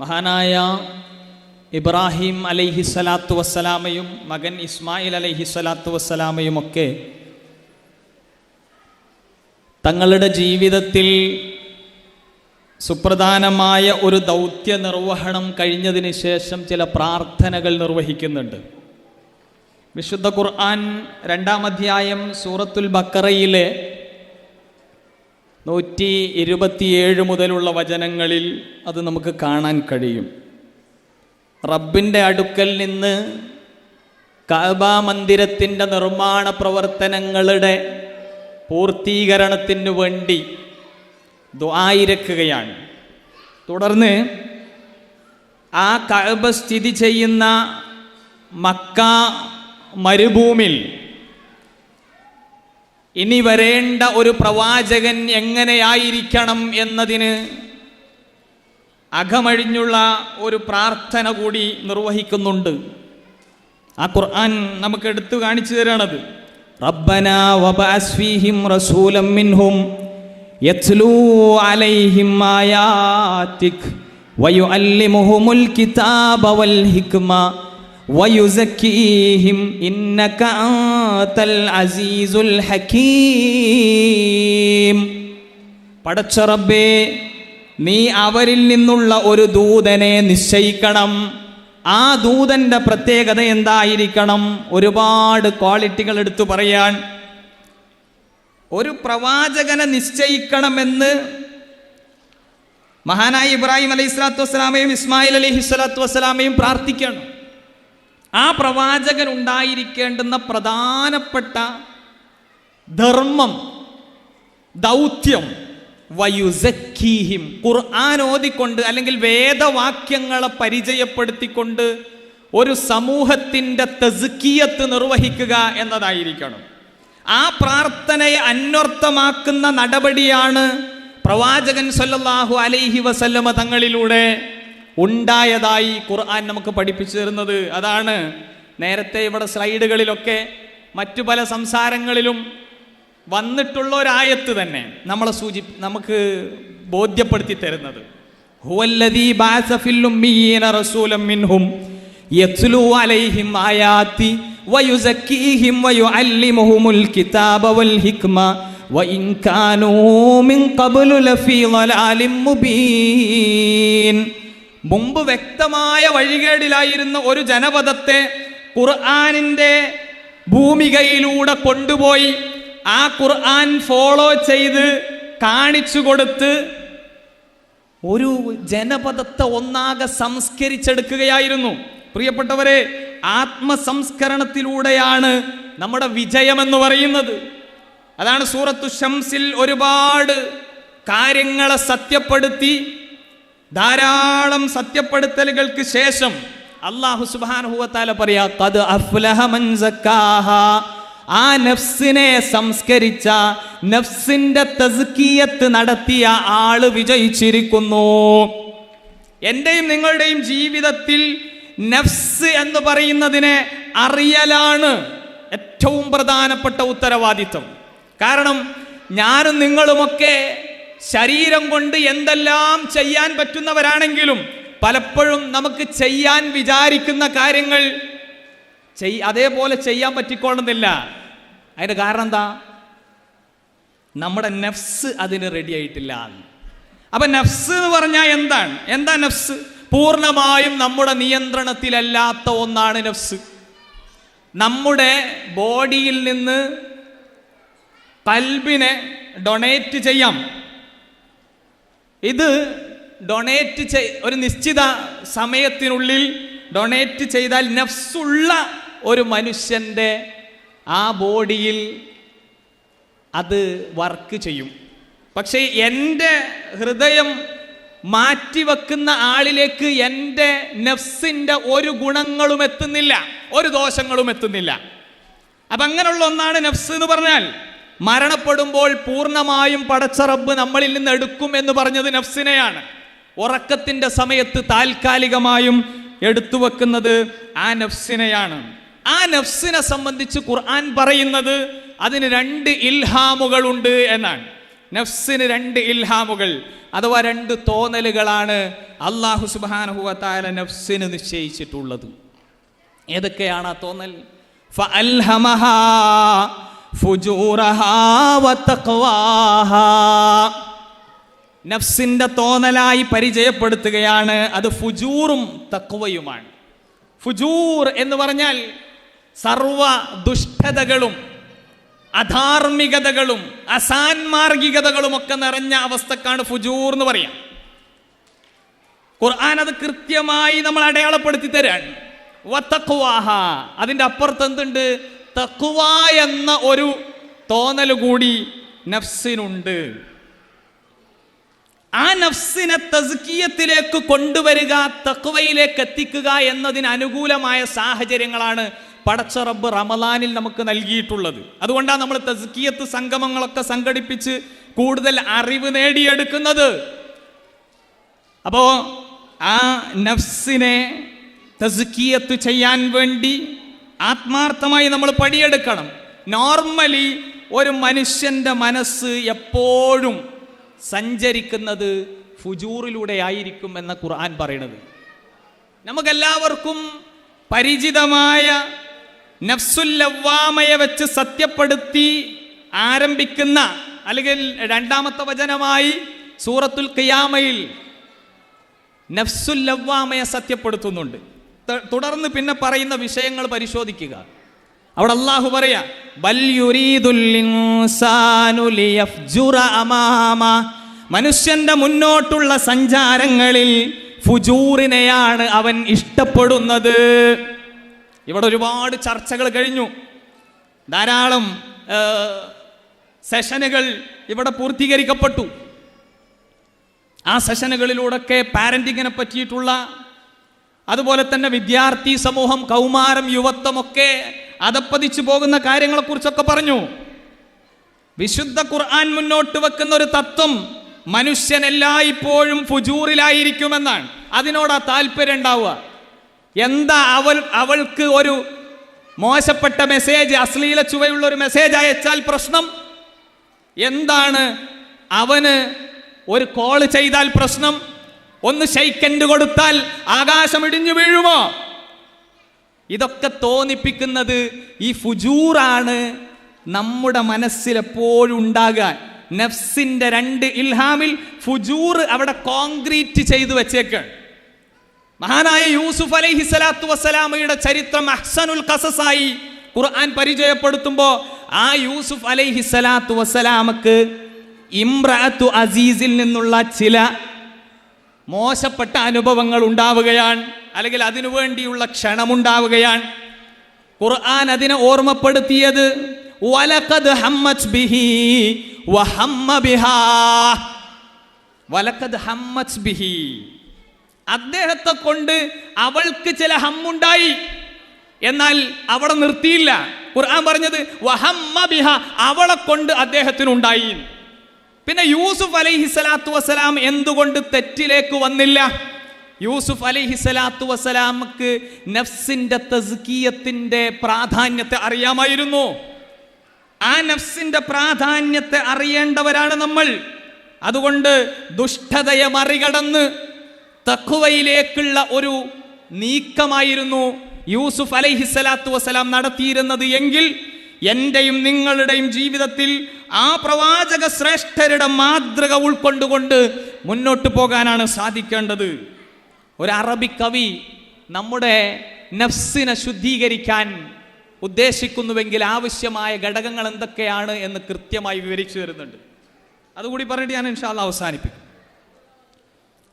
മഹാനായ ഇബ്രാഹിം അലൈഹി സ്വലാത്തു വസ്സലാമയും മകൻ ഇസ്മായിൽ അലൈഹി സ്വലാത്തു വസ്സലാമയും ഒക്കെ തങ്ങളുടെ ജീവിതത്തിൽ സുപ്രധാനമായ ഒരു ദൗത്യ നിർവഹണം കഴിഞ്ഞതിന് ശേഷം ചില പ്രാർത്ഥനകൾ നിർവഹിക്കുന്നുണ്ട്. വിശുദ്ധ ഖുർആൻ രണ്ടാം അധ്യായം സൂറത്തുൽ ബക്കറയിലെ നൂറ്റി ഇരുപത്തിയേഴ് മുതലുള്ള വചനങ്ങളിൽ അത് നമുക്ക് കാണാൻ കഴിയും. റബ്ബിന്റെ അടുക്കൽ നിന്ന് കഅബ മന്ദിരത്തിന്റെ നിർമ്മാണ പ്രവർത്തനങ്ങളുടെ പൂർത്തീകരണത്തിനു വേണ്ടി ദ്വായിരക്കുകയാണ് തുടർന്ന് ആ കഅബ സ്ഥിതി ചെയ്യുന്ന മക്ക മരുഭൂമിൽ ഇനി വരേണ്ട ഒരു പ്രവാചകൻ എങ്ങനെയായിരിക്കണം എന്നതിന് അകമഴിഞ്ഞുള്ള ഒരു പ്രാർത്ഥന കൂടി നിർവഹിക്കുന്നുണ്ട്. ആ ഖുർആൻ നമുക്ക് എടുത്തു കാണിച്ചു തരണത്. റബ്ബന വബഅസ് ഫീഹിം റസൂലം മിൻഹും യത്ലൂ അലൈഹിം കിതാബ വൽ ഹിക്മ ഹകീം പടച്ച റബ്ബേ നീ അവരിൽ നിന്നുള്ള ഒരു ദൂതനെ നിശ്ചയിക്കണം. ആ ദൂതന്റെ പ്രത്യേകത എന്തായിരിക്കണം? ഒരുപാട് ക്വാളിറ്റികൾ എടുത്തു പറയാൻ. ഒരു പ്രവാചകനെ നിശ്ചയിക്കണമെന്ന് മഹാനായി ഇബ്രാഹിം അലൈഹി സ്വലാത്തു വസ്സലാമയും ഇസ്മായിൽ അലൈഹി സ്വലാത്തു വസ്സലാമയും പ്രാർത്ഥിക്കണം ആ പ്രവാചകൻ ഉണ്ടായിരിക്കേണ്ടുന്ന പ്രധാനപ്പെട്ട ധർമ്മം ദൗത്യം വയുസഖീഹിം ഖുർആൻ ഓതിക്കൊണ്ട് അല്ലെങ്കിൽ വേദവാക്യങ്ങളെ പരിചയപ്പെടുത്തിക്കൊണ്ട് ഒരു സമൂഹത്തിന്റെ തസ്കിയത്ത് നിർവഹിക്കുക എന്നതായിരിക്കണം. ആ പ്രാർത്ഥനയെ അന്വർത്ഥമാക്കുന്ന നടപടിയാണ് പ്രവാചകൻ സല്ലല്ലാഹു അലൈഹി വസല്ലമ തങ്ങളിലൂടെ ഉണ്ടായതായി ഖുർആൻ നമുക്ക് പഠിപ്പിച്ചു തരുന്നത്. അതാണ് നേരത്തെ ഇവിടെ സ്ലൈഡുകളിലൊക്കെ മറ്റു പല സംസാരങ്ങളിലും വന്നിട്ടുള്ള ഒരായത്ത് തന്നെ നമ്മളെ സൂചി നമുക്ക് ബോധ്യപ്പെടുത്തി തരുന്നത്. മുമ്പ് വ്യക്തമായ വഴികേടിലായിരുന്ന ഒരു ജനപദത്തെ ഖുർആാനിന്റെ ഭൂമികയിലൂടെ കൊണ്ടുപോയി ആ ഖുർആൻ ഫോളോ ചെയ്ത് കാണിച്ചു കൊടുത്ത് ഒരു ജനപദത്തെ ഒന്നാകെ സംസ്കരിച്ചെടുക്കുകയായിരുന്നു. പ്രിയപ്പെട്ടവരെ ആത്മസംസ്കരണത്തിലൂടെയാണ് നമ്മുടെ വിജയമെന്ന് പറയുന്നത്. അതാണ് സൂറത്തു ഷംസിൽ ഒരുപാട് കാര്യങ്ങളെ സത്യപ്പെടുത്തി ധാരാളം സത്യപ്പെടുത്തലുകൾക്ക് ശേഷം അള്ളാഹു സുബാനുഭവത്താല പറയാ "ഖദ് അഫ്ലഹ മൻ സക്കാഹ." ആ നഫ്സിനെ സംസ്കരിച്ച നഫ്സിന്റെ തസ്കിയത്ത് നടത്തിയ ആൾ വിജയിച്ചിരിക്കുന്നു എന്റെയും നിങ്ങളുടെയും ജീവിതത്തിൽ നഫ്സ് എന്ന് പറയുന്നതിനെ അറിയലാണ് ഏറ്റവും പ്രധാനപ്പെട്ട ഉത്തരവാദിത്വം കാരണം ഞാനും നിങ്ങളുമൊക്കെ ശരീരം കൊണ്ട് എന്തെല്ലാം ചെയ്യാൻ പറ്റുന്നവരാണെങ്കിലും പലപ്പോഴും നമുക്ക് ചെയ്യാൻ വിചാരിക്കുന്ന കാര്യങ്ങൾ ചെയ് അതേപോലെ ചെയ്യാൻ പറ്റിക്കൊള്ളുന്നില്ല. അതിന്റെ കാരണം എന്താ? നമ്മുടെ നഫ്സ് അതിന് റെഡി ആയിട്ടില്ല. അപ്പൊ നഫ്സ് എന്ന് പറഞ്ഞാൽ എന്താണ്? എന്താ നഫ്സ്? പൂർണമായും നമ്മുടെ നിയന്ത്രണത്തിലല്ലാത്ത ഒന്നാണ് നഫ്സ്. നമ്മുടെ ബോഡിയിൽ നിന്ന് കൽബിനെ ഡൊണേറ്റ് ചെയ്യാം. ഇത് ഡൊണേറ്റ് ചെയ് ഒരു നിശ്ചിത സമയത്തിനുള്ളിൽ ഡൊണേറ്റ് ചെയ്താൽ നഫ്സുള്ള ഒരു മനുഷ്യന്റെ ആ ബോഡിയിൽ അത് വർക്ക് ചെയ്യും. പക്ഷേ എന്റെ ഹൃദയം മാറ്റിവെക്കുന്ന ആളിലേക്ക് എന്റെ നഫ്സിന്റെ ഒരു ഗുണങ്ങളും എത്തുന്നില്ല ഒരു ദോഷങ്ങളും എത്തുന്നില്ല. അപ്പം അങ്ങനെയുള്ള ഒന്നാണ് നഫ്സ് എന്ന് പറഞ്ഞാൽ മരണപ്പെടുമ്പോൾ പൂർണമായും പടച്ച റബ്ബ് നമ്മളിൽ നിന്ന് എടുക്കും എന്ന് പറഞ്ഞത് നഫ്സിനെയാണ്. ഉറക്കത്തിന്റെ സമയത്ത് താൽക്കാലികമായും എടുത്തു വെക്കുന്നത് ആ നഫ്സിനെയാണ്. ആ നഫ്സിനെ സംബന്ധിച്ച് ഖുർആൻ പറയുന്നത് അതിന് രണ്ട് ഇൽഹാമുകൾ ഉണ്ട് എന്നാണ്. നഫ്സിന് രണ്ട് ഇൽഹാമുകൾ അഥവാ രണ്ട് തോന്നലുകളാണ് അള്ളാഹു സുബാനഹുവത്തായ നഫ്സിന് നിശ്ചയിച്ചിട്ടുള്ളത്. ഏതൊക്കെയാണ് ആ തോന്നൽ? ഫഅൽഹമഹാ. നഫ്സിന്റെ തോന്നലായി പരിചയപ്പെടുത്തുകയാണ്. അത് ഫുജൂറും തക്വയുമാണ് ഫുജൂർ എന്ന് പറഞ്ഞാൽ സർവ ദുഷ്ടതകളും അധാർമികതകളും അസാൻമാർഗികതകളും ഒക്കെ നിറഞ്ഞ അവസ്ഥക്കാണ് ഫുജൂർ എന്ന് പറയാം. ഖുർആൻ അത് കൃത്യമായി നമ്മൾ അടയാളപ്പെടുത്തി തരാൻ. അതിന്റെ അപ്പുറത്ത് എന്തുണ്ട്? തക്കുവ എന്ന ഒരു തോന്നൽ കൂടി നഫ്സിനുണ്ട്. ആ നഫ്സിനെ തസ്കീയത്തിലേക്ക് കൊണ്ടുവരിക തക്കുവയിലേക്ക് എത്തിക്കുക എന്നതിന് അനുകൂലമായ സാഹചര്യങ്ങളാണ് പടച്ച റബ്ബ് റമലാനിൽ നമുക്ക് നൽകിയിട്ടുള്ളത്. അതുകൊണ്ടാണ് നമ്മൾ തസ്കീയത്ത് സംഗമങ്ങളൊക്കെ സംഘടിപ്പിച്ച് കൂടുതൽ അറിവ് നേടിയെടുക്കുന്നത്. അപ്പോ ആ നഫ്സിനെ തസ്കീയത്ത് ചെയ്യാൻ വേണ്ടി ആത്മാർത്ഥമായി നമ്മൾ പടിയെടുക്കണം. നോർമലി ഒരു മനുഷ്യന്റെ മനസ്സ് എപ്പോഴും സഞ്ചരിക്കുന്നത് ഫുജൂറിലൂടെ ആയിരിക്കും എന്ന ഖുർആൻ പറയണത് നമുക്കെല്ലാവർക്കും പരിചിതമായ നഫ്സുല്ലവ്വാമയെ വെച്ച് സത്യപ്പെടുത്തി ആരംഭിക്കുന്ന അല്ലെങ്കിൽ രണ്ടാമത്തെ വചനമായി സൂറത്തുൽ ഖിയാമയിൽ നഫ്സുല്ലവ്വാമയെ സത്യപ്പെടുത്തുന്നുണ്ട്. തുടർന്ന് പിന്നെ പറയുന്ന വിഷയങ്ങൾ പരിശോധിക്കുക. അവിടെ അള്ളാഹു പറയാ. മനുഷ്യന്റെ മുന്നോട്ടുള്ള സഞ്ചാരങ്ങളിൽ ഫുജൂറിനെയാണ് അവൻ ഇഷ്ടപ്പെടുന്നത്. ഇവിടെ ഒരുപാട് ചർച്ചകൾ കഴിഞ്ഞു. ധാരാളം സെഷനുകൾ ഇവിടെ പൂർത്തീകരിക്കപ്പെട്ടു. ആ സെഷനുകളിലൂടെയൊക്കെ പാരന്റിങ്ങിനെ പറ്റിയിട്ടുള്ള അതുപോലെ തന്നെ വിദ്യാർത്ഥി സമൂഹം കൗമാരം യുവത്വം ഒക്കെ അതപ്പതിച്ചു പോകുന്ന കാര്യങ്ങളെക്കുറിച്ചൊക്കെ പറഞ്ഞു. വിശുദ്ധ ഖുർആൻ മുന്നോട്ട് വെക്കുന്ന ഒരു തത്വം മനുഷ്യൻ എല്ലായ്പ്പോഴും ഫുജൂറിലായിരിക്കുമെന്നാണ്. അതിനോടാ താല്പര്യം ഉണ്ടാവുക. എന്താ അവൾ അവൾക്ക് ഒരു മോശപ്പെട്ട മെസ്സേജ് അശ്ലീല ചുവയുള്ള ഒരു മെസ്സേജ് അയച്ചാൽ പ്രശ്നം? എന്താണ്? അവന് ഒരു കോൾ ചെയ്താൽ പ്രശ്നം? ഒന്ന് ഷെയ്ക്കൻഡ് കൊടുത്താൽ ആകാശം ഇടിഞ്ഞു വീഴുമോ? ഇതൊക്കെ തോന്നിപ്പിക്കുന്നത് ഈ ഫുജൂറാണ് നമ്മുടെ മനസ്സിലെപ്പോഴും ഉണ്ടാകാൻ നഫ്സിന്റെ രണ്ട് ഇൽഹാമിൽ ഫുജൂർ അവിടെ കോൺക്രീറ്റ് ചെയ്തു വെച്ചേക്കാണ് മഹാനായ യൂസുഫ് അലൈഹി സ്വലാത്തു വസ്സലാമയുടെ ചരിത്രം അഹ്സനുൽ കസസായി ഖുർആൻ പരിചയപ്പെടുത്തുമ്പോൾ ആ യൂസുഫ് അലൈഹി സ്വലാത്തു വസ്സലാമക്ക് ഇമ്രാത്തു അസീസിൽ നിന്നുള്ള ചില മോശപ്പെട്ട അനുഭവങ്ങൾ ഉണ്ടാവുകയാണ് അല്ലെങ്കിൽ അതിനു വേണ്ടിയുള്ള ക്ഷണമുണ്ടാവുകയാണ്. ഖുർആൻ അതിനെ ഓർമ്മപ്പെടുത്തിയത് വലഖദ് ഹമ്മത് ബിഹി വഹമ്മ ബിഹാ. വലഖദ് ഹമ്മത് ബിഹി. അദ്ദേഹത്തെ കൊണ്ട് അവൾക്ക് ചില ഹമ്മുണ്ടായി. എന്നാൽ അവിടെ നിർത്തിയില്ല. ഖുർആൻ പറഞ്ഞത് വഹമ്മ ബിഹ. അവളെ കൊണ്ട് അദ്ദേഹത്തിനുണ്ടായി. പിന്നെ യൂസുഫ് അലൈഹി സ്വലാത്തു വസ്സലാം എന്തുകൊണ്ട് തെറ്റിലേക്ക് വന്നില്ല? യൂസുഫ് അലൈഹി സ്വലാത്തു വസ്സലാമക്ക് നഫ്സിന്റെ തസ്കീയത്തിന്റെ പ്രാധാന്യത്തെ അറിയാമായിരുന്നു. ആ നഫ്സിന്റെ പ്രാധാന്യത്തെ അറിയേണ്ടവരാണ് നമ്മൾ. അതുകൊണ്ട് ദുഷ്ടതയെ മറികടന്ന് തക്കുവയിലേക്കുള്ള ഒരു നീക്കമായിരുന്നു യൂസുഫ് അലൈഹി സ്വലാത്തു വസ്സലാം നടത്തിയിരുന്നത് എങ്കിൽ എന്റെയും നിങ്ങളുടെയും ജീവിതത്തിൽ ആ പ്രവാചക ശ്രേഷ്ഠരുടെ മാതൃക ഉൾക്കൊണ്ടുകൊണ്ട് മുന്നോട്ട് പോകാനാണ് സാധിക്കേണ്ടത്. ഒരു അറബി കവി നമ്മുടെ നഫ്സിനെ ശുദ്ധീകരിക്കാൻ ഉദ്ദേശിക്കുന്നുവെങ്കിൽ ആവശ്യമായ ഘടകങ്ങൾ എന്തൊക്കെയാണ് എന്ന് കൃത്യമായി വിവരിച്ചു തരുന്നുണ്ട്. അതുകൂടി പറഞ്ഞിട്ട് ഞാൻ ഇൻഷാല്ല അവസാനിപ്പിക്കും.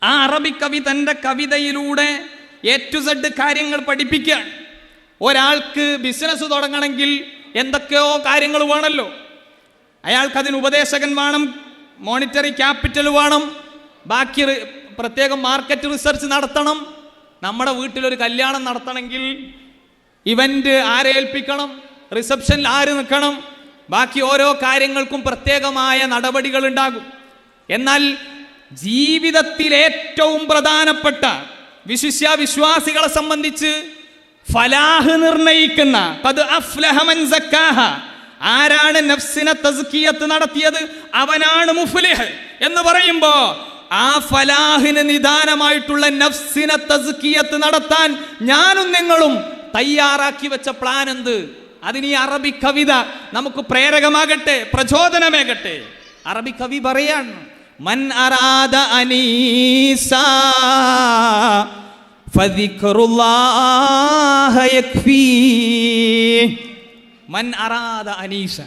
ആ അറബി കവി തന്റെ കവിതയിലൂടെ എ ടു സെഡ് കാര്യങ്ങൾ പഠിപ്പിക്കുകയാണ്. ഒരാൾക്ക് ബിസിനസ് തുടങ്ങണമെങ്കിൽ എന്തൊക്കെയോ കാര്യങ്ങൾ വേണമല്ലോ. അയാൾക്ക് അതിന് ഉപദേശകൻ വേണം മോണിറ്ററി ക്യാപിറ്റൽ വേണം ബാക്കി പ്രത്യേകം മാർക്കറ്റ് റിസർച്ച് നടത്തണം നമ്മുടെ വീട്ടിലൊരു കല്യാണം നടത്തണമെങ്കിൽ ഇവന്റ് ആരെ ഏൽപ്പിക്കണം റിസപ്ഷനിൽ ആര് നിൽക്കണം ബാക്കി ഓരോ കാര്യങ്ങൾക്കും പ്രത്യേകമായ നടപടികൾ ഉണ്ടാകും എന്നാൽ ജീവിതത്തിൽ ഏറ്റവും പ്രധാനപ്പെട്ട വിശിഷ്യ വിശ്വാസികളെ സംബന്ധിച്ച് ഫലാഹ് നിർണയിക്കുന്ന ഖദ് അഫ്ലഹ മൻ സക്കാഹ. ആരാണ് നഫ്സിനെ തസ്കിയത്ത് നടത്തിയത്? അവനാണ് മുഫ്ലിഹ് എന്ന് പറയുമ്പോ ആ ഫലാഹിന് നിദാനമായിട്ടുള്ള നഫ്സിനെ തസ്കിയത്ത് നടത്താൻ ഞാനും നിങ്ങളും തയ്യാറാക്കി വെച്ച പ്ലാൻ എന്ത് അതിന് ഈ അറബി കവിത നമുക്ക് പ്രേരകമാകട്ടെ പ്രചോദനമേകട്ടെ. അറബി കവി പറയാണ് മൻ അറാദ അനീസ ഫദിക്റുല്ലാഹ യക്ഫീ മൻ അറാദ അനീസ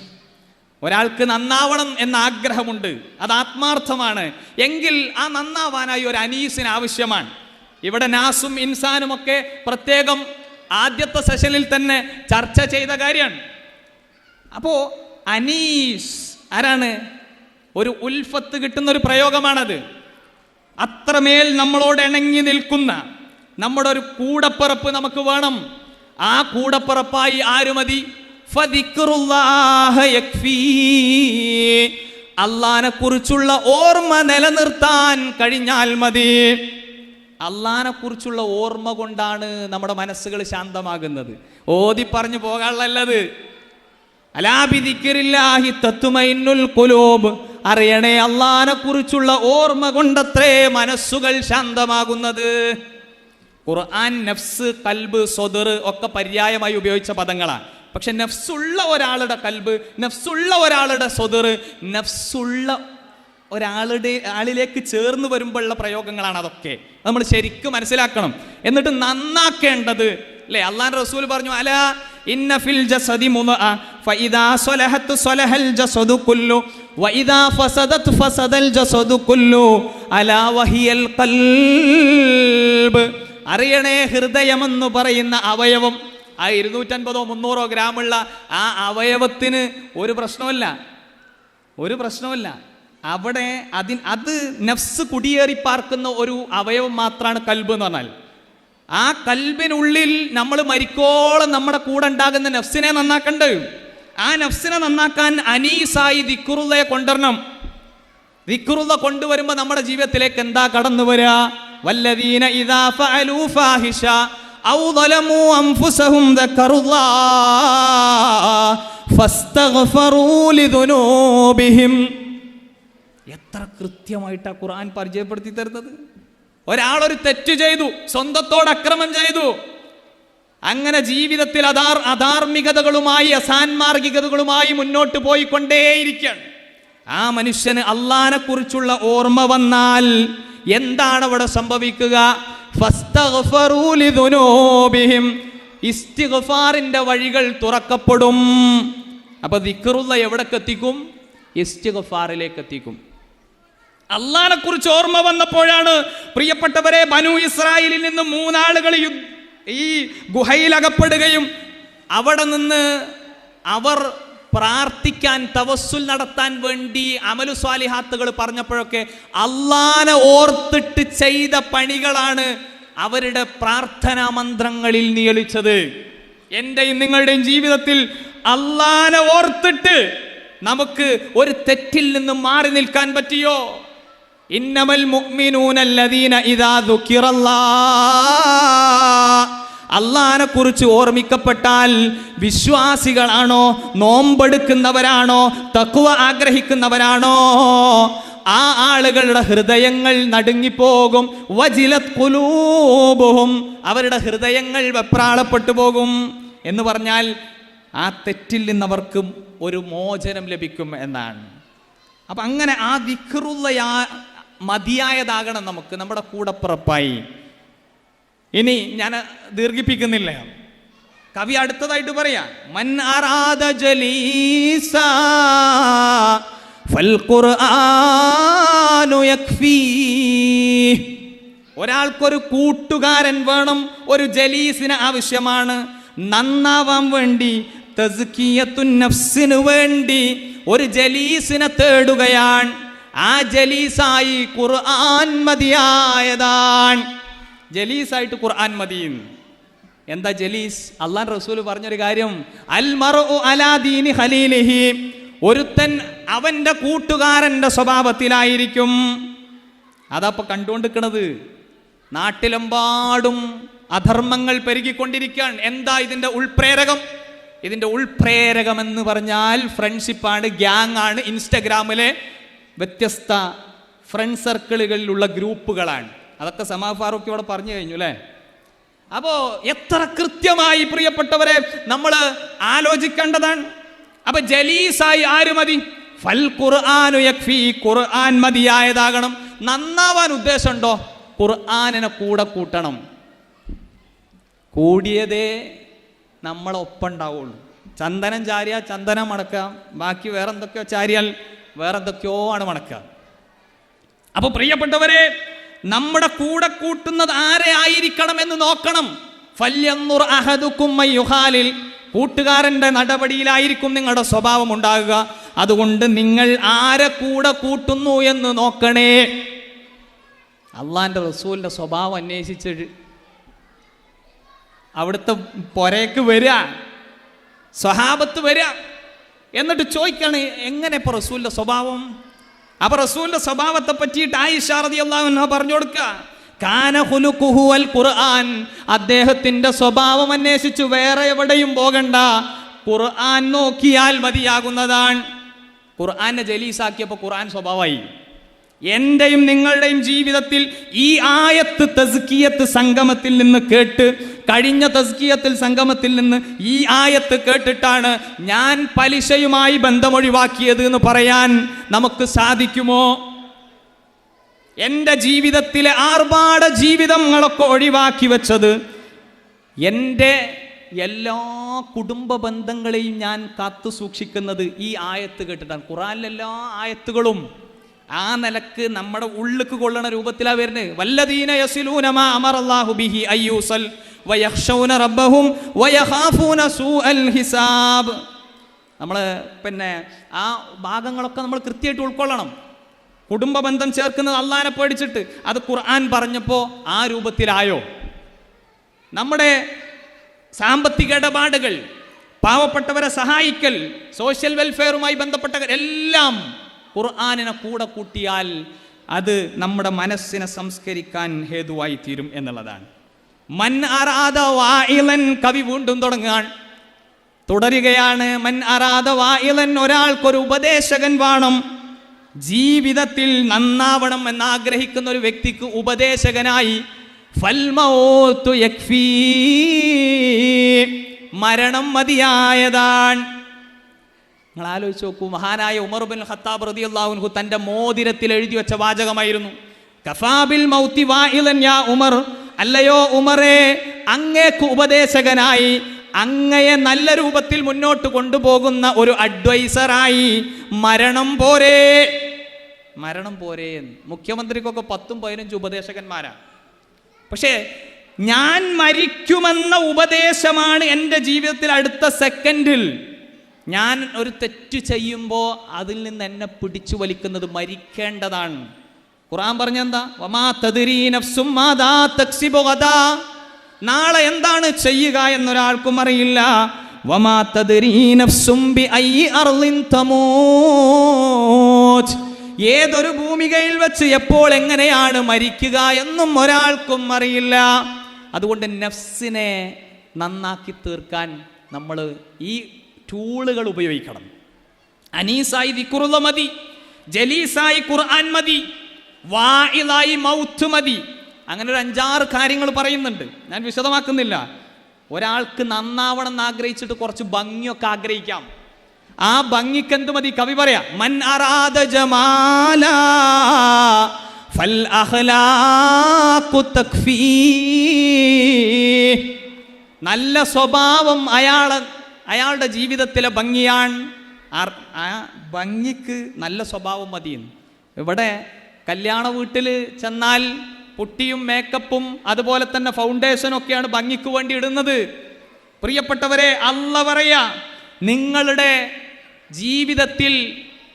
ഒരാൾക്ക് നന്നാവണം എന്ന ആഗ്രഹമുണ്ട്. അത് ആത്മാർത്ഥമാണ്. എങ്കിൽ ആ നന്നാവാനായി ഒരു അനീസിന് ആവശ്യമാണ്. ഇവിടെ നാസും ഇൻസാനും ഒക്കെ പ്രത്യേകം ആദ്യത്തെ സെഷനിൽ തന്നെ ചർച്ച ചെയ്ത കാര്യമാണ്. അപ്പോ അനീസ് ആരാണ്? ഒരു ഉൽഫത്ത് കിട്ടുന്ന ഒരു പ്രയോഗമാണത്. അത്രമേൽ നമ്മളോട് ഇണങ്ങി നിൽക്കുന്ന നമ്മുടെ ഒരു കൂടപ്പിറപ്പ് നമുക്ക് വേണം. ആ കൂടപ്പിറപ്പായി ആര് മതി ഫദിക്റുല്ലാഹ യക്ഫീ. അള്ളാനെ കുറിച്ചുള്ള ഓർമ്മ നിലനിർത്താൻ കഴിഞ്ഞാൽ മതി. അള്ളാനെ കുറിച്ചുള്ള ഓർമ്മ കൊണ്ടാണ് നമ്മുടെ മനസ്സുകൾ ശാന്തമാകുന്നത്. ഓതി പറഞ്ഞു പോകാനുള്ളത് അലാബിദിക്കരില്ലാഹി തത്വമൈനുൽ കുലൂബ് അറിയണേ അള്ളാനെ കുറിച്ചുള്ള ഓർമ്മ കൊണ്ടത്രേ മനസ്സുകൾ ശാന്തമാകുന്നത്. ഖുർആൻ നഫ്സ് കൽബ് സ്വദർ ഒക്കെ പര്യായമായി ഉപയോഗിച്ച പദങ്ങളാണ്. പക്ഷെ നഫ്സുള്ള ഒരാളുടെ കൽബ് നഫ്സുള്ള ഒരാളുടെ സ്വദർ നഫ്സുള്ള ഒരാളുടെ ആളിലേക്ക് ചേർന്ന് വരുമ്പോഴുള്ള പ്രയോഗങ്ങളാണ് അതൊക്കെ. നമ്മൾ ശരിക്കും മനസ്സിലാക്കണം. എന്നിട്ട് നന്നാക്കേണ്ടത് അല്ലേ? അള്ളാൻ റസൂൽ പറഞ്ഞു അല ഇന്ന ഫിൽ ജസദി സലഹൽ ജസദു കുല്ലു വഇദാ ഫസദത് ഫസദൽ ജസദു കുല്ലു വഹിയൽ ഖൽബ് അറിയണേ ഹൃദയമെന്ന് പറയുന്ന അവയവം. ആ ഇരുന്നൂറ്റൻപതോ മുന്നൂറോ ഗ്രാമുള്ള ആ അവയവത്തിന് ഒരു പ്രശ്നമല്ല ഒരു പ്രശ്നമല്ല അവിടെ അതിൻ അത് നഫ്സ് കുടിയേറി പാർക്കുന്ന ഒരു അവയവം മാത്രമാണ് കൽബ് എന്ന് പറഞ്ഞാൽ. ആ കൽബിനുള്ളിൽ നമ്മൾ മരിക്കോളം നമ്മുടെ കൂടെ ഉണ്ടാകുന്ന നഫ്സിനെ നന്നാക്കണ്ട്. ആ നഫ്സിനെ നന്നാക്കാൻ അനീസായി ദിക്കുറുള്ളയെ കൊണ്ടുവരണം. ദിക്കുറുള്ള കൊണ്ടുവരുമ്പോൾ നമ്മുടെ ജീവിതത്തിലേക്ക് എന്താ കടന്നു വരിക വല്ലദീന ഇദാ ഫഅലു ഫാഹിഷ. ഔ ظلموا أنفسهم ذكروا الله فاستغفروا لذنوبهم എത്ര കൃത്യമായിട്ടാ ഖുർആൻ പരിചയപ്പെടുത്തി തരുന്നത് ഒരാളൊരു തെറ്റ് ചെയ്തു സ്വന്തത്തോട് അക്രമം ചെയ്തു അങ്ങനെ ജീവിതത്തിൽ അധാർ അധാർമികതകളുമായി അസാൻമാർഗികതകളുമായി മുന്നോട്ട് പോയിക്കൊണ്ടേയിരിക്കുകയാണ് ആ മനുഷ്യന് അള്ളാനെ കുറിച്ചുള്ള ഓർമ്മ വന്നാൽ എന്താണ് അവിടെ സംഭവിക്കുക ഇസ്തിഗ്ഫാറിന്റെ വഴികൾ തുറക്കപ്പെടും. അപ്പൊ ദിക്റുള്ള എവിടേക്ക് എത്തിക്കും? ഇസ്തിഗ്ഫാറിലേക്ക് എത്തിക്കും. അള്ളാനെ കുറിച്ച് ഓർമ്മ വന്നപ്പോഴാണ് പ്രിയപ്പെട്ടവരെ ബനു ഇസ്രായേലിൽ നിന്ന് മൂന്നാളുകൾ ഈ ഗുഹയിൽ അകപ്പെടുകയും അവിടെ നിന്ന് അവർ പ്രാർത്ഥിക്കാൻ തവസ്സുൽ നടത്താൻ വേണ്ടി അമലു സ്വാലിഹാത്തുകൾ പറഞ്ഞപ്പോഴൊക്കെ അള്ളാനെ ഓർത്തിട്ട് ചെയ്ത പണികളാണ് അവരുടെ പ്രാർത്ഥനാ മന്ത്രങ്ങളിൽ നിയലിച്ചത് എന്റെയും നിങ്ങളുടെയും ജീവിതത്തിൽ അള്ളാനെ ഓർത്തിട്ട് നമുക്ക് ഒരു തെറ്റിൽ നിന്നും മാറി നിൽക്കാൻ പറ്റിയോ? ഇന്നമൽ മുഅ്മിനൂനല്ലദീന ഇദാ ദുഃഖിറല്ലാ. അള്ളാനെ കുറിച്ച് ഓർമ്മിക്കപ്പെട്ടാൽ വിശ്വാസികളാണോ നോമ്പെടുക്കുന്നവരാണോ തക്കുവ ആഗ്രഹിക്കുന്നവരാണോ? ആ ആളുകളുടെ ഹൃദയങ്ങൾ നടുങ്ങിപ്പോകും. വജിലത് കുലൂബും അവരുടെ ഹൃദയങ്ങൾ വെപ്രാളപ്പെട്ടു പോകും. എന്ന് പറഞ്ഞാൽ ആ തെറ്റിൽ നിന്നവർക്കും ഒരു മോചനം ലഭിക്കും എന്നാണ്. അപ്പം അങ്ങനെ ആ വിക്രുള്ളയാ മതിയായതാകണം നമുക്ക്. നമ്മുടെ കൂടെ കൂടപ്പിറപ്പായി ഇനി ഞാൻ ദീർഘിപ്പിക്കുന്നില്ല. കവി അടുത്തതായിട്ട് പറയാ. ജലീസ ഫൽ ഒരാൾക്കൊരു കൂട്ടുകാരൻ വേണം ഒരു ജലീസിന് ആവശ്യമാണ്. നന്നാവാൻ വേണ്ടി നഫ്സിനു വേണ്ടി ഒരു ജലീസിനെ തേടുകയാണ്. ആ ജലീസായി ഖുർആൻ മതിയായതാണ്. ജലീസായിട്ട് ഖുർആൻ മതിയും എന്താ ജലീസ്? അള്ളാൻ റസൂൽ പറഞ്ഞൊരു കാര്യം അൽ അലാ ഖലീലിഹി. ഒരുത്തൻ അവന്റെ കൂട്ടുകാരന്റെ സ്വഭാവത്തിലായിരിക്കും. അതപ്പോ കണ്ടുകൊണ്ടിരിക്കണത്. നാട്ടിലെമ്പാടും അധർമ്മങ്ങൾ പെരുകിക്കൊണ്ടിരിക്കുകയാണ്. എന്താ ഇതിന്റെ ഉൾപ്രേരകം? ഇതിന്റെ ഉൾപ്രേരകം എന്ന് പറഞ്ഞാൽ ഫ്രണ്ട്ഷിപ്പാണ് ഗ്യാങ് ആണ് ഇൻസ്റ്റഗ്രാമിലെ വ്യത്യസ്ത ഫ്രണ്ട് സർക്കിളുകളിലുള്ള ഗ്രൂപ്പുകളാണ്. അതൊക്കെ സമാഫാറൊക്കെ ഇവിടെ പറഞ്ഞു കഴിഞ്ഞു അല്ലേ? അപ്പോ എത്ര കൃത്യമായി പ്രിയപ്പെട്ടവരെ നമ്മൾ ആലോചിക്കേണ്ടതാണ്. അപ്പൊ ജലീസായി ആര് മതി? ഫൽ ഖുർആാനു ഖുർആൻ മതിയായതാകണം. നന്നാവാൻ ഉദ്ദേശമുണ്ടോ? ഖുർആാനിനെ കൂടെ കൂട്ടണം. കൂടിയതേ നമ്മളൊപ്പം ഉണ്ടാവുള്ളൂ. ചന്ദനം ചാരിയ ചന്ദനം മടക്കാം ബാക്കി വേറെന്തൊക്കെയോ ചാരിയാൽ വേറെന്തൊക്കെയോ ആണ് മടക്കുക അപ്പൊ പ്രിയപ്പെട്ടവരെ നമ്മുടെ കൂടെ കൂട്ടുന്നത് ആരെ ആയിരിക്കണം എന്ന് നോക്കണം. ഫല്യന്നുർ അഹദുക്കും മയ്യുഹാലിൽ കൂട്ടുകാരന്റെ നടപടിയിലായിരിക്കും നിങ്ങളുടെ സ്വഭാവം ഉണ്ടാകുക. അതുകൊണ്ട് നിങ്ങൾ ആരെ കൂടെ കൂട്ടുന്നു എന്ന് നോക്കണേ. അള്ളാന്റെ റസൂലിന്റെ സ്വഭാവം അന്വേഷിച്ച് അവിടുത്തെ പുരയ്ക്ക് വരിക. സ്വഹാബത്ത് വരിക. എന്നിട്ട് ചോദിക്കാണ് എങ്ങനെ ഇപ്പൊ റസൂലിന്റെ സ്വഭാവം? അപ്പൊ റസൂലിന്റെ സ്വഭാവത്തെ പറ്റിയിട്ട് ആയിഷ റളിയല്ലാഹു പറഞ്ഞു കൊടുക്കുക. ഖുർആൻ. അദ്ദേഹത്തിന്റെ സ്വഭാവം അന്വേഷിച്ചു വേറെ എവിടെയും പോകണ്ട. ഖുർആൻ നോക്കിയാൽ മതിയാകുന്നതാണ്. ഖുർആനെ ജലീസാക്കിയപ്പോൾ ഖുർആൻ സ്വഭാവമായി. എന്റെയും നിങ്ങളുടെയും ജീവിതത്തിൽ ഈ ആയത്ത് തസ്കിയത്ത് സംഗമത്തിൽ നിന്ന് കേട്ട് കഴിഞ്ഞ തസ്കിയത്തിൽ സംഗമത്തിൽ നിന്ന് ഈ ആയത്ത് കേട്ടിട്ടാണ് ഞാൻ പലിശയുമായി ബന്ധമൊഴിവാക്കിയത് എന്ന് പറയാൻ നമുക്ക് സാധിക്കുമോ? എന്റെ ജീവിതത്തിലെ ആർഭാട ജീവിതങ്ങളൊക്കെ ഒഴിവാക്കി വെച്ചത് എന്റെ എല്ലാ കുടുംബ ബന്ധങ്ങളെയും ഞാൻ കാത്തു സൂക്ഷിക്കുന്നത് ഈ ആയത്ത് കേട്ടിട്ടാണ്. ഖുറാനിലെല്ലാ ആയത്തുകളും ആ നിലയ്ക്ക് നമ്മുടെ ഉള്ളിക്ക് കൊള്ളണ രൂപത്തിലാ വരുന്നത്. വല്ലദീന യസിലൂനമാ അല്ലാഹു ബിഹി അയ്യൂസൽ റബ്ബഹും ഹിസാബ്. നമ്മൾ പിന്നെ ആ ഭാഗങ്ങളൊക്കെ നമ്മൾ കൃത്യമായിട്ട് ഉൾക്കൊള്ളണം. കുടുംബ ബന്ധം ചേർക്കുന്നത് അള്ളാനെ പേടിച്ചിട്ട് അത് ഖുർആൻ പറഞ്ഞപ്പോൾ ആ രൂപത്തിലായോ? നമ്മുടെ സാമ്പത്തിക ഇടപാടുകൾ പാവപ്പെട്ടവരെ സഹായിക്കൽ സോഷ്യൽ വെൽഫെയറുമായി ബന്ധപ്പെട്ട എല്ലാം ഖുർആാനിനെ കൂടെ കൂട്ടിയാൽ അത് നമ്മുടെ മനസ്സിനെ സംസ്കരിക്കാൻ ഹേതുവായി തീരും എന്നുള്ളതാണ്. മൻ അറാദ വായിലൻ കവി വീണ്ടും തുടങ്ങുകയാണ്. തുടരുകയാണ് മൻ അറാദ വായിലൻ ഒരാൾക്കൊരു ഉപദേശകൻ വേണം. ജീവിതത്തിൽ നന്നാവണം എന്ന് ആഗ്രഹിക്കുന്ന ഒരു വ്യക്തിക്ക് ഉപദേശകനായി. മരണം മതിയായതാണ്. നിങ്ങൾ ആലോചിച്ച് നോക്കൂ. മഹാനായ ഉമർ ബിൻ ഖത്താബ് അള്ളാഹുൻഹു തന്റെ മോതിരത്തിൽ എഴുതി വെച്ച വാചകമായിരുന്നു. കഫാബിൽ മൗത്തി യാ ഉമർ. അല്ലയോ ഉമറേ അങ്ങേക്ക് ഉപദേശകനായി അങ്ങയെ നല്ല രൂപത്തിൽ മുന്നോട്ട് കൊണ്ടുപോകുന്ന ഒരു അഡ്വൈസറായി മരണം പോരേ. മരണം പോരേ എന്ന്. മുഖ്യമന്ത്രിക്കൊക്കെ പത്തും പതിനഞ്ചും ഉപദേശകന്മാരാണ് പക്ഷേ ഞാൻ മരിക്കുമെന്ന ഉപദേശമാണ് എന്റെ ജീവിതത്തിൽ അടുത്ത സെക്കൻഡിൽ ഞാൻ ഒരു തെറ്റ് ചെയ്യുമ്പോൾ അതിൽ നിന്ന് എന്നെ പിടിച്ചു വലിക്കുന്നത് മരിക്കേണ്ടതാണ് ഖുറാൻ പറഞ്ഞെന്താ. നാളെ എന്താണ് ചെയ്യുക എന്നൊരാൾക്കും അറിയില്ല. ഏതൊരു ഭൂമികയിൽ വെച്ച് എപ്പോൾ എങ്ങനെയാണ് മരിക്കുക എന്നും ഒരാൾക്കും അറിയില്ല അതുകൊണ്ട് നഫ്സിനെ നന്നാക്കി തീർക്കാൻ നമ്മൾ ഈ ടൂളുകൾ ഉപയോഗിക്കണം. അനീസായി ദിക്കുറുള്ള മതി ജലീസായി ഖുർആൻ മതി വായിലായി മൗത്ത് മതി. അങ്ങനെ ഒരു അഞ്ചാറ് കാര്യങ്ങൾ പറയുന്നുണ്ട്. ഞാൻ വിശദമാക്കുന്നില്ല. ഒരാൾക്ക് നന്നാവണം എന്ന് ആഗ്രഹിച്ചിട്ട് കുറച്ച് ഭംഗിയൊക്കെ ആഗ്രഹിക്കാം. ആ ഭംഗിക്ക് എന്ത് മതി? കവി പറയാ മൻ അറാദ ജമാല ഫൽ തക്ഫീ നല്ല സ്വഭാവം അയാളെ അയാളുടെ ജീവിതത്തിലെ ഭംഗിയാണ് ആ ഭംഗിക്ക് നല്ല സ്വഭാവം മതിയെന്ന് ഇവിടെ കല്യാണ വീട്ടിൽ ചെന്നാൽ പുട്ടിയും മേക്കപ്പും അതുപോലെ തന്നെ ഫൗണ്ടേഷനും ഒക്കെയാണ് ഭംഗിക്ക് വേണ്ടി ഇടുന്നത്. പ്രിയപ്പെട്ടവരെ അല്ല പറയാ നിങ്ങളുടെ ജീവിതത്തിൽ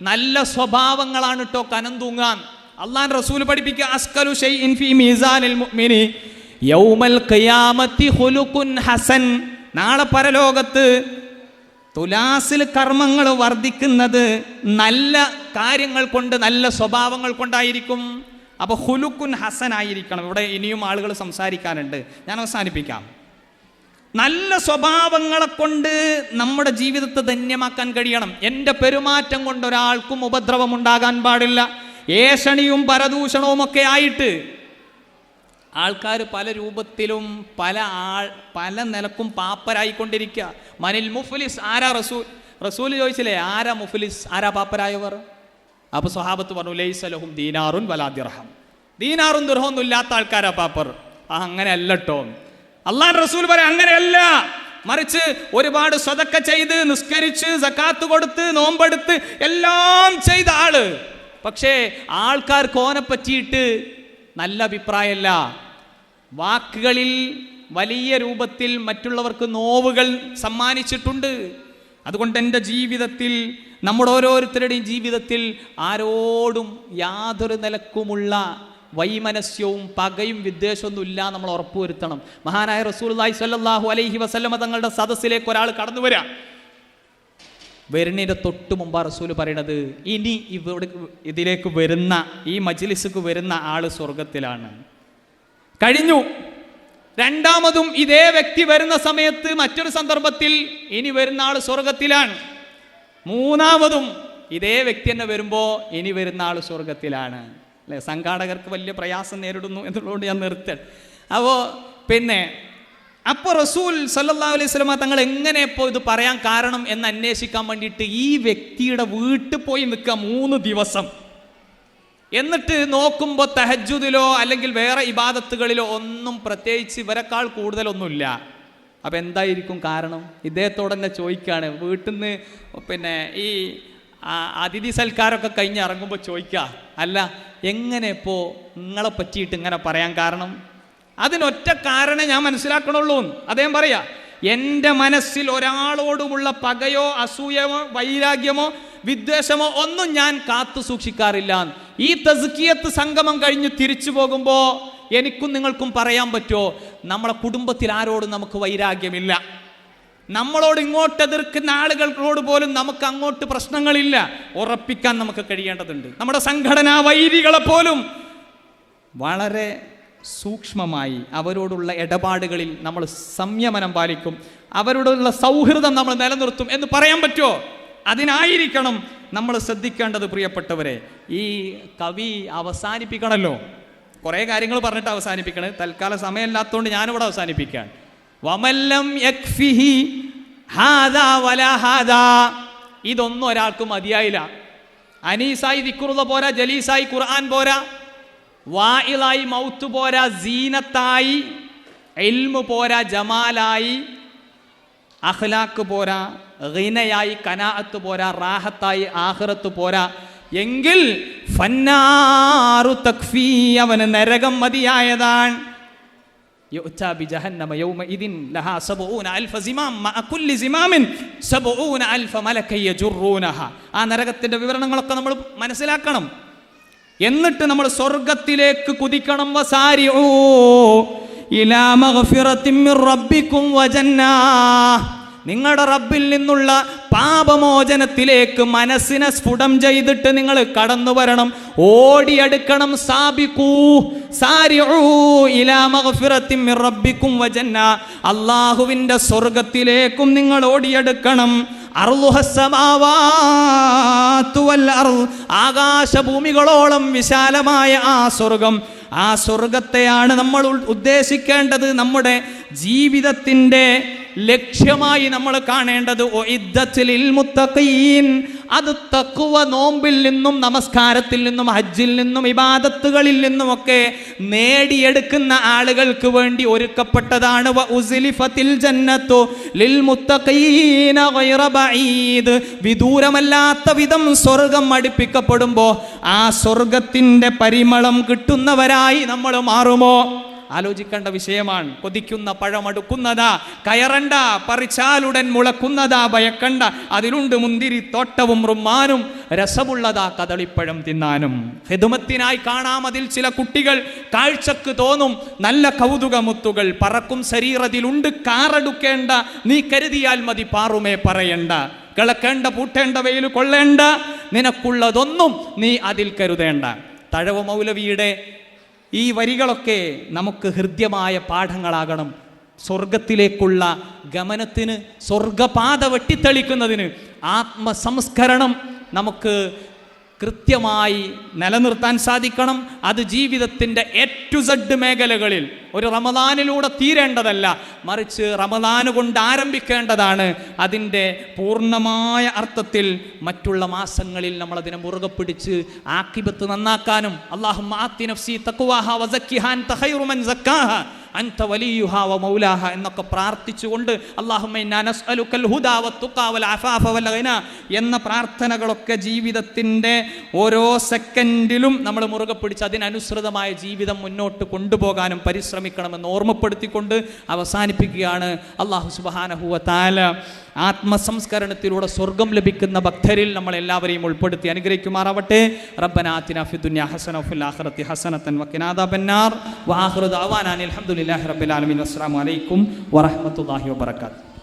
നല്ല സ്വഭാവങ്ങളാണ് കേട്ടോ കനം തൂങ്ങാൻ. അള്ളാൻ റസൂൽ പഠിപ്പിക്കുക അസ്കലു ഷൈഇൻ ഫീ മീസാനിൽ മുഅ്മിനി യൗമൽ ഖിയാമത്തി ഖുലുഖുൻ ഹസൻ. നാളെ പരലോകത്ത് തുലാസിൽ കർമ്മങ്ങൾ വർദ്ധിക്കുന്നത് നല്ല കാര്യങ്ങൾ കൊണ്ട് നല്ല സ്വഭാവങ്ങൾ കൊണ്ടായിരിക്കും. അപ്പോൾ ഹുലുക്കുൻ ഹസൻ ആയിരിക്കണം ഇവിടെ ഇനിയും ആളുകൾ സംസാരിക്കാനുണ്ട്. ഞാൻ അവസാനിപ്പിക്കാം. നല്ല സ്വഭാവങ്ങളെ കൊണ്ട് നമ്മുടെ ജീവിതത്തെ ധന്യമാക്കാൻ കഴിയണം. എന്റെ പെരുമാറ്റം കൊണ്ട് ഒരാൾക്കും ഉപദ്രവം ഉണ്ടാകാൻ പാടില്ല. ഏഷണിയും പരദൂഷണവും ഒക്കെ ആയിട്ട് ആൾക്കാർ പല രൂപത്തിലും പല ആൾ പല നിലക്കും പാപ്പരായിക്കൊണ്ടിരിക്കുക മനിൽ മുഫ്ലിസ് ആരാ റസൂൽ റസൂൽ ചോദിച്ചില്ലേ ആരാ മുഫ്ലിസ് ആരാ പാപ്പരായവർ? അപ്പൊ സ്വഹാബത്ത് പറഞ്ഞു ലൈസലഹും ദീനാറുൻ വലാദിർഹം ദീനാറും ദുർഹമൊന്നും ഇല്ലാത്ത ആൾക്കാരാ പാപ്പർ. ആ അങ്ങനെ അല്ലട്ടോ അള്ളാൻ റസൂൽ പറയാം അങ്ങനെയല്ല. മറിച്ച് ഒരുപാട് സ്വതക്ക ചെയ്ത് നിസ്കരിച്ച് സക്കാത്ത് കൊടുത്ത് നോമ്പെടുത്ത് എല്ലാം ചെയ്ത ആൾ. പക്ഷേ ആൾക്കാർക്ക് ഓനെ പറ്റിയിട്ട് നല്ല അഭിപ്രായമല്ല വാക്കുകളിൽ വലിയ രൂപത്തിൽ മറ്റുള്ളവർക്ക് നോവുകൾ സമ്മാനിച്ചിട്ടുണ്ട്. അതുകൊണ്ട് എന്റെ ജീവിതത്തിൽ നമ്മുടെ ഓരോരുത്തരുടെയും ജീവിതത്തിൽ ആരോടും യാതൊരു നിലക്കുമുള്ള വൈമനസ്യവും പകയും വിദ്വേഷമൊന്നും ഇല്ല നമ്മൾ ഉറപ്പുവരുത്തണം മഹാനായ റസൂൽല്ലാഹി സല്ലാഹു അലൈഹി വസല്ലമ തങ്ങളുടെ സദസ്സിലേക്ക് ഒരാൾ കടന്നു വരാം. വരുന്നതിന്റെ തൊട്ട് മുമ്പ് റസൂൽ പറയണത് ഇനി ഇവിടെ ഇതിലേക്ക് വരുന്ന ഈ മജ്ലിസിക്ക് വരുന്ന ആൾ സ്വർഗത്തിലാണ് കഴിഞ്ഞു. രണ്ടാമതും ഇതേ വ്യക്തി വരുന്ന സമയത്ത് മറ്റൊരു സന്ദർഭത്തിൽ ഇനി വരുന്ന ആൾ സ്വർഗത്തിലാണ്. മൂന്നാമതും ഇതേ വ്യക്തി തന്നെ വരുമ്പോൾ ഇനി വരുന്ന ആൾ സ്വർഗത്തിലാണ്. അല്ലെ? സംഘാടകർക്ക് വലിയ പ്രയാസം നേരിടുന്നു എന്നുള്ളതുകൊണ്ട് ഞാൻ നിർത്തൽ അപ്പോൾ പിന്നെ അപ്പോൾ റസൂൽ സല്ലാ അലൈഹി സ്വലമ തങ്ങൾ എങ്ങനെ ഇപ്പോൾ ഇത് പറയാൻ കാരണം എന്ന് അന്വേഷിക്കാൻ വേണ്ടിയിട്ട് ഈ വ്യക്തിയുടെ വീട്ടിൽ പോയി നിൽക്കുക മൂന്ന് ദിവസം. എന്നിട്ട് നോക്കുമ്പോൾ തഹജുദിലോ അല്ലെങ്കിൽ വേറെ ഇബാദത്തുകളിലോ ഒന്നും പ്രത്യേകിച്ച് ഇവരെക്കാൾ കൂടുതലൊന്നുമില്ല. അപ്പം എന്തായിരിക്കും കാരണം? ഇദ്ദേഹത്തോട് തന്നെ ചോദിക്കുകയാണ് വീട്ടിൽ നിന്ന് പിന്നെ ഈ അതിഥി സൽക്കാരമൊക്കെ കഴിഞ്ഞ് ഇറങ്ങുമ്പോൾ ചോദിക്കുക അല്ല എങ്ങനെ ഇപ്പോൾ നിങ്ങളെ പറ്റിയിട്ട് ഇങ്ങനെ പറയാൻ കാരണം? അതിനൊറ്റ കാരണം ഞാൻ മനസ്സിലാക്കണുള്ളൂ. അദ്ദേഹം പറയാ എന്റെ മനസ്സിൽ ഒരാളോടുമുള്ള പകയോ അസൂയമോ വൈരാഗ്യമോ വിദ്വേഷമോ ഒന്നും ഞാൻ കാത്തു സൂക്ഷിക്കാറില്ല. ഈ തസ്കിയത്ത് സംഗമം കഴിഞ്ഞ് തിരിച്ചു പോകുമ്പോൾ എനിക്കും നിങ്ങൾക്കും പറയാൻ പറ്റുമോ നമ്മളെ കുടുംബത്തിൽ ആരോടും നമുക്ക് വൈരാഗ്യമില്ല. നമ്മളോട് ഇങ്ങോട്ട് എതിർക്കുന്ന ആളുകളോട് പോലും നമുക്ക് അങ്ങോട്ട് പ്രശ്നങ്ങളില്ല. ഉറപ്പിക്കാൻ നമുക്ക് കഴിയേണ്ടതുണ്ട്. നമ്മുടെ സംഘടനാ വൈരികളെ പോലും വളരെ സൂക്ഷ്മമായി അവരോടുള്ള ഇടപാടുകളിൽ നമ്മൾ സംയമനം പാലിക്കും. അവരോടുള്ള സൗഹൃദം നമ്മൾ നിലനിർത്തും എന്ന് പറയാൻ പറ്റുമോ അതിനായിരിക്കണം നമ്മൾ ശ്രദ്ധിക്കേണ്ടത് പ്രിയപ്പെട്ടവരെ. ഈ കവി അവസാനിപ്പിക്കണല്ലോ. കുറേ കാര്യങ്ങൾ പറഞ്ഞിട്ട് അവസാനിപ്പിക്കണം. തൽക്കാലം സമയമില്ലാത്തതുകൊണ്ട് ഞാനിവിടെ അവസാനിപ്പിക്കുകയാണ്. വമല്ലം യക്ഫിഹി ഹാദാ ഇതൊന്നും ഒരാൾക്ക് മതിയായില്ല. അനീസായി ദിക്കുറുള്ള പോരാ ജലീസായി ഖുർആൻ പോരാ. വായിലായി മൗത്ത് പോരാ സീനത്തായി എൽമു പോരാ ജമാലായി. അഖ്ലാഖ് പോരാ റീനയായി കനാഅത്ത് പോരാ റാഹത്തായി ആഹ്റത്ത് പോരാ. എങ്കിൽ ഫന്നാറു തക്ഫീ അവന് നരകം മതിയായതാണ്. ആ നരകത്തിന്റെ വിവരണങ്ങളൊക്കെ നമ്മൾ മനസ്സിലാക്കണം. എന്നിട്ട് നമ്മൾ സ്വർഗത്തിലേക്ക് കുതിക്കണം. വസാരിയോ നിങ്ങളുടെ റബ്ബിൽ നിന്നുള്ള പാപമോചനത്തിലേക്ക് മനസ്സിനെ സ്ഫുടം ചെയ്തിട്ട് നിങ്ങൾ കടന്നു വരണം. ഓടിയെടുക്കണം സാബിക്കൂ അള്ളാഹുവിന്റെ സ്വർഗത്തിലേക്കും നിങ്ങൾ ഓടിയെടുക്കണം. ആകാശഭൂമികളോളം വിശാലമായ ആ സ്വർഗം. ആ സ്വർഗത്തെയാണ് നമ്മൾ ഉദ്ദേശിക്കേണ്ടത് നമ്മുടെ ജീവിതത്തിന്റെ ലക്ഷ്യമായി നമ്മൾ കാണേണ്ടത്. അത് തക്കുവ നോമ്പിൽ നിന്നും നമസ്കാരത്തിൽ നിന്നും ഹജ്ജിൽ നിന്നും ഇബാദത്തുകളിൽ നിന്നുമൊക്കെ നേടിയെടുക്കുന്ന ആളുകൾക്ക് വേണ്ടി ഒരുക്കപ്പെട്ടതാണ്. വിദൂരമല്ലാത്ത വിധം സ്വർഗം അടുപ്പിക്കപ്പെടുമ്പോൾ ആ സ്വർഗത്തിന്റെ പരിമളം കിട്ടുന്നവരായി നമ്മൾ മാറുമോ ആലോചിക്കേണ്ട വിഷയമാണ്. കൊതിക്കുന്ന പഴമടുക്കുന്നതാ കയറണ്ട പറിച്ചാലുടൻ മുളക്കുന്നതാ ഭയക്കണ്ട. അതിലുണ്ട് മുന്തിരി തോട്ടവും റുമ്മാനും രസമുള്ളതാ കദളിപ്പഴം തിന്നാനും. ഹിതുമത്തിനായി കാണാം അതിൽ ചില കുട്ടികൾ. കാഴ്ചക്ക് തോന്നും നല്ല കൗതുകമുത്തുകൾ. പറക്കും ശരീരത്തിലുണ്ട് കാറെടുക്കേണ്ട. നീ കരുതിയാൽ മതി പാറുമേ പറയണ്ട. കിളക്കേണ്ട പൂട്ടേണ്ട വെയിൽ കൊള്ളേണ്ട. നിനക്കുള്ളതൊന്നും നീ അതിൽ കരുതേണ്ട. തഴവ മൗലവിയുടെ ഈ വരികളൊക്കെ നമുക്ക് ഹൃദ്യമായ പാഠങ്ങളാകണം. സ്വർഗത്തിലേക്കുള്ള ഗമനത്തിന് സ്വർഗപാത വെട്ടിത്തെളിക്കുന്നതിന് ആത്മസംസ്കരണം നമുക്ക് കൃത്യമായി നിലനിർത്താൻ സാധിക്കണം. അത് ജീവിതത്തിന്റെ ടു സെഡ് മേഖലകളിൽ ഒരു റമദാനിലൂടെ തീരേണ്ടതല്ല. മറിച്ച് റമദാന് കൊണ്ട് ആരംഭിക്കേണ്ടതാണ്. അതിന്റെ പൂർണമായ അർത്ഥത്തിൽ മറ്റുള്ള മാസങ്ങളിൽ നമ്മൾ അതിനെ മുറുകെ പിടിച്ച് ആക്കിബത്ത് നന്നാക്കാനും. അള്ളാഹു മാത്തി നഫ്സി മൗലാഹ എന്നൊക്കെ പ്രാർത്ഥിച്ചുകൊണ്ട് അല്ലാഹുമ്മ ഇന്നാ നസ്അലുക്കൽ ഹുദാ പ്രാർത്ഥിച്ചുകൊണ്ട് ഗിന എന്ന പ്രാർത്ഥനകളൊക്കെ ജീവിതത്തിന്റെ ഓരോ സെക്കൻഡിലും നമ്മൾ മുറുകെ പിടിച്ച് അതിനനുസൃതമായ ജീവിതം മുന്നോട്ട് കൊണ്ടുപോകാനും പരിശ്രമിക്കണമെന്ന് ഓർമ്മപ്പെടുത്തിക്കൊണ്ട് അവസാനിപ്പിക്കുകയാണ്. അള്ളാഹു സുബാനഹുവ താല ആത്മസംസ്കരണത്തിലൂടെ സ്വർഗം ലഭിക്കുന്ന ഭക്തരിൽ നമ്മൾ എല്ലാവരെയും ഉൾപ്പെടുത്തി അനുഗ്രഹിക്കുമാറാവട്ടെ. റബ്ബനാത്തിന ഫിദുന്യ ഹസന ഫിൽ ആഖിറതി ഹസനതൻ വഖിനാദ ബന്നാർ വആഖിറു ദഅവാനാ അൽഹംദുലില്ലാഹി റബ്ബിൽ ആലമീൻ. അസ്സലാമു അലൈക്കും വറഹ്മത്തുള്ളാഹി വബറകാതുഹു